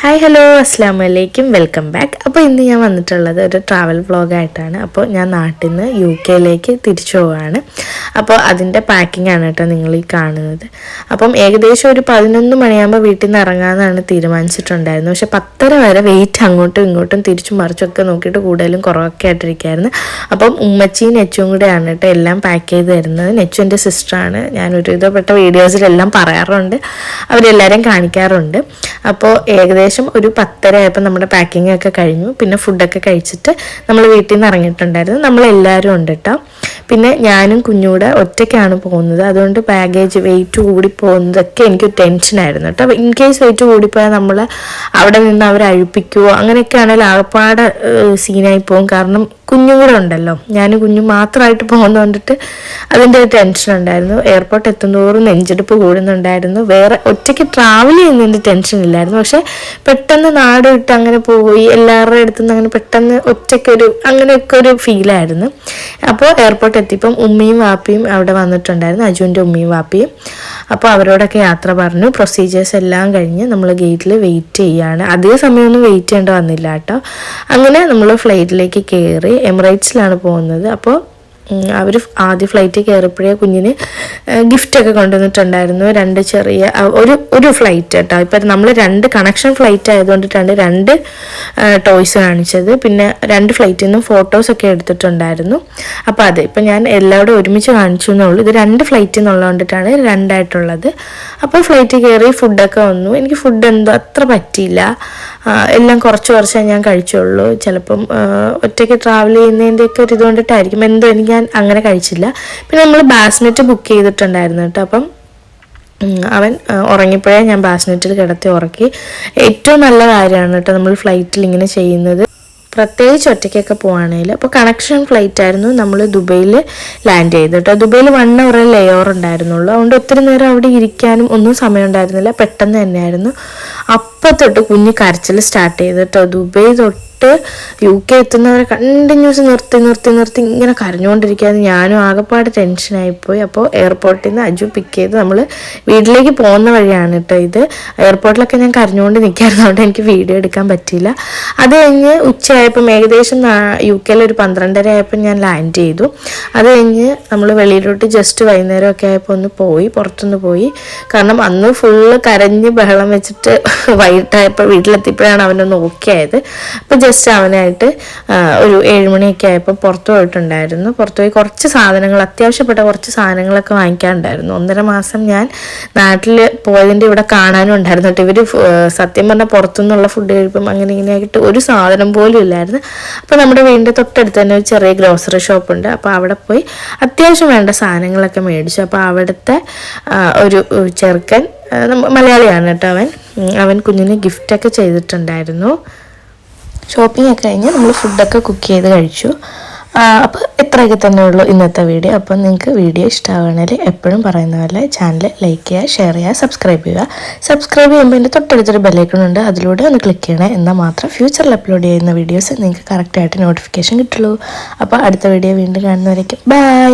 Hi hello അസ്സാം വലൈക്കും welcome back അപ്പോൾ ഇന്ന് ഞാൻ വന്നിട്ടുള്ളത് ഒരു ട്രാവൽ വ്ളോഗായിട്ടാണ് അപ്പോൾ ഞാൻ നാട്ടിൽ നിന്ന് യു കെയിലേക്ക് തിരിച്ചു പോവുകയാണ് അപ്പോൾ അതിന്റെ പാക്കിംഗ് ആണ് കേട്ടോ നിങ്ങൾ ഈ കാണുന്നത്. അപ്പം ഏകദേശം ഒരു പതിനൊന്ന് മണിയാകുമ്പോൾ വീട്ടിൽ നിന്ന് ഇറങ്ങാമെന്നാണ് തീരുമാനിച്ചിട്ടുണ്ടായിരുന്നത്. പക്ഷേ പത്തര വരെ വെയിറ്റ് അങ്ങോട്ടും ഇങ്ങോട്ടും തിരിച്ചു മറിച്ചൊക്കെ നോക്കിയിട്ട് കൂടുതലും കുറവൊക്കെ ആയിട്ടിരിക്കുകയായിരുന്നു അപ്പം ഉമ്മച്ചിയും നെച്ചും കൂടെയാണ് കേട്ടോ എല്ലാം പാക്ക് ചെയ്ത് തരുന്നത്. നെച്ചു എന്റെ സിസ്റ്ററാണ് ഞാൻ ഒരുവിധപ്പെട്ട വീഡിയോസിലെല്ലാം പറയാറുണ്ട്. അവരെല്ലാവരെയും കാണിക്കാറുണ്ട്. അപ്പോൾ ഏകദേശം ഒരു പത്തര ആയപ്പോൾ നമ്മുടെ പാക്കിംഗ് ഒക്കെ കഴിഞ്ഞു. പിന്നെ ഫുഡൊക്കെ കഴിച്ചിട്ട് നമ്മൾ വീട്ടിൽ നിന്ന് ഇറങ്ങിയിട്ടുണ്ടായിരുന്നു. നമ്മളെല്ലാവരും ഉണ്ട് കേട്ടോ പിന്നെ ഞാനും കുഞ്ഞൂടെ ഒറ്റയ്ക്കാണ് പോകുന്നത്. അതുകൊണ്ട് ബാഗേജ് വെയിറ്റ് കൂടി പോകുന്നതൊക്കെ എനിക്ക് ടെൻഷനായിരുന്നു കേട്ടോ. ഇൻ കേസ് വെയിറ്റ് കൂടിപ്പോയാൽ നമ്മൾ അവിടെ നിന്ന് അവരെ അഴിപ്പിക്കുമോ അങ്ങനെയൊക്കെ ആണെങ്കിൽ ആകപ്പാടെ സീനായി പോകും. കാരണം കുഞ്ഞും കൂടെ ഉണ്ടല്ലോ. ഞാൻ കുഞ്ഞു മാത്രമായിട്ട് പോകുന്നത് കൊണ്ടിട്ട് അതിന്റെ ഒരു ടെൻഷൻ ഉണ്ടായിരുന്നു. എയർപോർട്ട് എത്തുന്നതോറും നെഞ്ചെടുപ്പ് കൂടുന്നുണ്ടായിരുന്നു. വേറെ ഒറ്റയ്ക്ക് ട്രാവൽ ചെയ്യുന്നതിന്റെ ടെൻഷൻ ഇല്ലായിരുന്നു. പക്ഷെ പെട്ടെന്ന് നാട് വിട്ട് അങ്ങനെ പോയി എല്ലാവരുടെ അടുത്തുനിന്ന് അങ്ങനെ പെട്ടെന്ന് ഒറ്റയ്ക്കൊരു അങ്ങനെയൊക്കെ ഒരു ഫീലായിരുന്നു അപ്പോൾ എയർപോർട്ട് എത്തിയപ്പം ഉമ്മയും വാപ്പയും അവിടെ വന്നിട്ടുണ്ടായിരുന്നു അജുവിന്റെ ഉമ്മയും വാപ്പയും. അപ്പോൾ അവരോടൊക്കെ യാത്ര പറഞ്ഞു പ്രൊസീജിയേഴ്സ് എല്ലാം കഴിഞ്ഞ് നമ്മൾ ഗേറ്റിൽ വെയിറ്റ് ചെയ്യുകയാണ് അധിക സമയമൊന്നും വെയിറ്റ് ചെയ്യേണ്ട വന്നില്ല കേട്ടോ. അങ്ങനെ നമ്മൾ ഫ്ലൈറ്റിലേക്ക് കയറി എമിറേറ്റ്സിലാണ് പോകുന്നത്. അപ്പോൾ അവർ ആദ്യ ഫ്ലൈറ്റ് കയറിയപ്പോഴേ കുഞ്ഞിന് ഗിഫ്റ്റൊക്കെ കൊണ്ടുവന്നിട്ടുണ്ടായിരുന്നു. രണ്ട് ചെറിയ ഒരു ഒരു ഫ്ലൈറ്റ് കേട്ടോ. ഇപ്പം നമ്മൾ രണ്ട് കണക്ഷൻ ഫ്ലൈറ്റ് ആയതുകൊണ്ടിട്ടാണ് രണ്ട് ടോയ്സ് കാണിച്ചത്. പിന്നെ രണ്ട് ഫ്ലൈറ്റിൽ നിന്നും ഫോട്ടോസൊക്കെ എടുത്തിട്ടുണ്ടായിരുന്നു. അപ്പോൾ അതെ ഇപ്പം ഞാൻ എല്ലാവരും ഒരുമിച്ച് കാണിച്ചു എന്നുള്ളൂ. ഇത് രണ്ട് ഫ്ലൈറ്റിൽ നിന്നുള്ളതുകൊണ്ടിട്ടാണ് രണ്ടായിട്ടുള്ളത്. അപ്പോൾ ഫ്ലൈറ്റ് കയറി ഫുഡൊക്കെ വന്നു. എനിക്ക് ഫുഡ് എന്തോ അത്ര പറ്റിയില്ല. എല്ലാം കുറച്ച് കുറച്ചേ ഞാൻ കഴിച്ചുള്ളൂ. ചിലപ്പം ഒറ്റയ്ക്ക് ട്രാവൽ ചെയ്യുന്നതിന്റെയൊക്കെ ഒരു ഇതുകൊണ്ടിട്ടായിരിക്കും. എന്തോ എനിക്ക് ഞാൻ അങ്ങനെ കഴിച്ചില്ല. പിന്നെ നമ്മൾ ബാസ്നെറ്റ് ബുക്ക് ചെയ്തിട്ടുണ്ടായിരുന്നു കേട്ടോ. അപ്പം അവൻ ഉറങ്ങിപ്പോഴേ ഞാൻ ബാസ്നെറ്റിൽ കിടത്തി ഉറക്കി. ഏറ്റവും നല്ല കാര്യമാണ് കേട്ടോ നമ്മൾ ഫ്ലൈറ്റിൽ ഇങ്ങനെ ചെയ്യുന്നത്. പ്രത്യേകിച്ച് ഒറ്റയ്ക്കൊക്കെ പോവുകയാണെങ്കിൽ അപ്പോൾ കണക്ഷൻ ഫ്ലൈറ്റ് ആയിരുന്നു നമ്മൾ ദുബൈയിൽ ലാൻഡ് ചെയ്ത് കേട്ടോ. ദുബൈയിൽ വൺ അവർ ഓവർ ഉണ്ടായിരുന്നുള്ളൂ. അതുകൊണ്ട് ഒത്തിരി നേരം അവിടെ ഇരിക്കാനും ഒന്നും സമയം ഉണ്ടായിരുന്നില്ല. പെട്ടെന്ന് തന്നെയായിരുന്നു. അപ്പം തൊട്ട് കുഞ്ഞ് കരച്ചിൽ സ്റ്റാർട്ട് ചെയ്ത് കേട്ടോ. ദുബൈ തൊട്ട് യു കെ എത്തുന്നവരെ കണ്ടിന്യൂസ് നിർത്തി നിർത്തി നിർത്തി ഇങ്ങനെ കരഞ്ഞുകൊണ്ടിരിക്കുകയായിരുന്നു. ഞാനും ആകെപ്പാട് ടെൻഷനായിപ്പോയി അപ്പോൾ എയർപോർട്ടിൽ നിന്ന് അജു പിക്ക് ചെയ്ത് നമ്മൾ വീട്ടിലേക്ക് പോകുന്ന വഴിയാണ് കേട്ടോ ഇത്. എയർപോർട്ടിലൊക്കെ ഞാൻ കരഞ്ഞുകൊണ്ട് നിൽക്കായിരുന്നതുകൊണ്ട് എനിക്ക് വീഡിയോ എടുക്കാൻ പറ്റിയില്ല. അത് കഴിഞ്ഞ് ഉച്ചയായപ്പം ഏകദേശം യു കെയിൽ ഒരു പന്ത്രണ്ടര ആയപ്പോൾ ഞാൻ ലാൻഡ് ചെയ്തു. അത് കഴിഞ്ഞ് നമ്മൾ വെളിയിലോട്ട് ജസ്റ്റ് വൈകുന്നേരമൊക്കെ ആയപ്പോൾ ഒന്ന് പോയി പുറത്തുനിന്ന് പോയി. കാരണം അന്ന് ഫുള്ള് കരഞ്ഞ് ബഹളം വെച്ചിട്ട് വൈകിട്ടായപ്പോൾ വീട്ടിലെത്തിയപ്പോഴാണ് അവനൊന്ന് ഓക്കെ ആയത് അപ്പോൾ ജസ്റ്റ് അവനായിട്ട് ആ, ഒരു ഏഴുമണിയൊക്കെ ആയപ്പോൾ പുറത്തു പോയിട്ടുണ്ടായിരുന്നു. പുറത്തു പോയി കുറച്ച് സാധനങ്ങൾ അത്യാവശ്യപ്പെട്ട കുറച്ച് സാധനങ്ങളൊക്കെ വാങ്ങിക്കാനുണ്ടായിരുന്നു. ഒന്നര മാസം ഞാൻ നാട്ടിൽ പോയതിന്റെ ഇവിടെ കാണാനും ഉണ്ടായിരുന്നു. കേട്ടോ ഇവർ സത്യം പറഞ്ഞാൽ പുറത്തുനിന്നുള്ള ഫുഡ് കഴിപ്പം അങ്ങനെ ഇങ്ങനെയായിട്ട് ഒരു സാധനം പോലും ഇല്ലായിരുന്നു. അപ്പോൾ നമ്മുടെ വീടിന്റെ തൊട്ടടുത്ത് തന്നെ ഒരു ചെറിയ ഗ്രോസറി ഷോപ്പ് ഉണ്ട്. അപ്പോൾ അവിടെ പോയി അത്യാവശ്യം വേണ്ട സാധനങ്ങളൊക്കെ മേടിച്ചു. അപ്പോൾ അവിടുത്തെ ഒരു ചെറുക്കൻ മലയാളിയാണ് കേട്ടോ അവൻ. അവൻ കുഞ്ഞിന് ഗിഫ്റ്റൊക്കെ ചെയ്തിട്ടുണ്ടായിരുന്നു. ഷോപ്പിംഗ് ഒക്കെ കഴിഞ്ഞ് നമ്മൾ ഫുഡൊക്കെ കുക്ക് ചെയ്ത് കഴിച്ചു. അപ്പോൾ ഇത്രയൊക്കെ തന്നെ ഉള്ളൂ ഇന്നത്തെ വീഡിയോ അപ്പം നിങ്ങൾക്ക് വീഡിയോ ഇഷ്ടമാകണമെങ്കിൽ എപ്പോഴും പറയുന്ന പോലെ ചാനൽ ലൈക്ക് ചെയ്യുക ഷെയർ ചെയ്യുക സബ്സ്ക്രൈബ് ചെയ്യുക. സബ്സ്ക്രൈബ് ചെയ്യുമ്പോൾ എന്റെ തൊട്ടടുത്തൊരു ബെല്ലൈക്കൺ ഉണ്ട്. അതിലൂടെ ഒന്ന് ക്ലിക്ക് ചെയ്യണേ. എന്നാൽ മാത്രം ഫ്യൂച്ചറിൽ അപ്ലോഡ് ചെയ്യുന്ന വീഡിയോസ് നിങ്ങൾക്ക് കറക്റ്റായിട്ട് നോട്ടിഫിക്കേഷൻ കിട്ടുള്ളൂ. അപ്പോൾ അടുത്ത വീഡിയോ വീണ്ടും കാണുന്നവരേക്കും. ബൈ